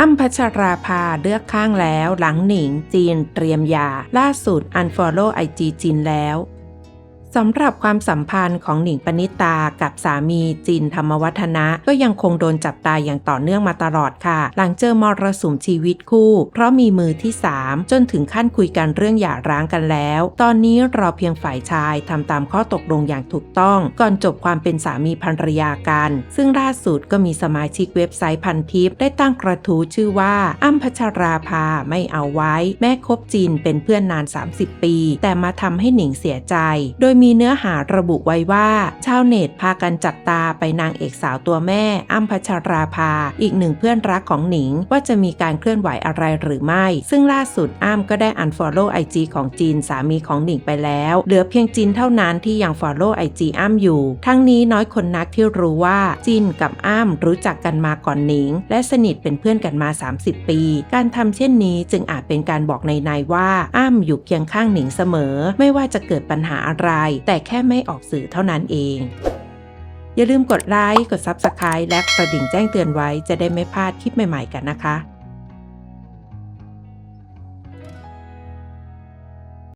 อ้ำพัชราภาเลือกข้างแล้ว หลังหนิงจีนเตรียมยา ล่าสุดอันฟอลโล่ไอจีจีนแล้ว สำหรับความสัมพันธ์ของหนิงปณิตากับสามีจินธรรมวัฒนะ ก็ยังคงโดนจับตายอย่างต่อเนื่องมาตลอดค่ะ หลังเจอมรสุมชีวิตคู่ เพราะมีมือที่ 3 จนถึงขั้นคุยกันเรื่องหย่าร้างกันแล้ว ตอนนี้รอเพียงฝ่ายชายทำตามข้อตกลงอย่างถูกต้อง ก่อนจบความเป็นสามีภรรยากัน ซึ่งล่าสุดก็มีสมาชิกเว็บไซต์พันทิปได้ตั้งกระทู้ชื่อว่าอ้ำพัชราภาไม่เอาไว้ แม่คบจีนเป็นเพื่อนนาน 30 ปี แต่มาทำให้หนิงเสียใจ โดยมีเนื้อหาระบุไว้ว่า ชาวเน็ตพากันจับตาไปนางเอกสาวตัวแม่อ้ำพัชราภา อีกหนึ่งเพื่อนรักของหนิง ว่าจะมีการเคลื่อนไหวอะไรหรือไม่ ซึ่งล่าสุดอ้ำก็ได้ unfollow IG ของจีนสามีของหนิงไปแล้ว เหลือเพียงจีนเท่านั้นที่ยัง follow IG อ้ำอยู่ ทั้งนี้น้อยคนนักที่รู้ว่าจีนกับอ้ำรู้จักกันมาก่อนหนิง และสนิทเป็นเพื่อนกันมา 30 ปี การทำเช่นนี้จึงอาจเป็นการบอกในในว่าอ้ำอยู่เคียงข้างหนิงเสมอ ไม่ว่าจะเกิดปัญหาอะไรแต่แค่ไม่ออกสื่อเท่านั้นเอง อย่าลืมกดไลค์ กด Subscribe และกระดิ่งแจ้งเตือนไว้จะได้ไม่พลาดคลิปใหม่ๆกันนะคะ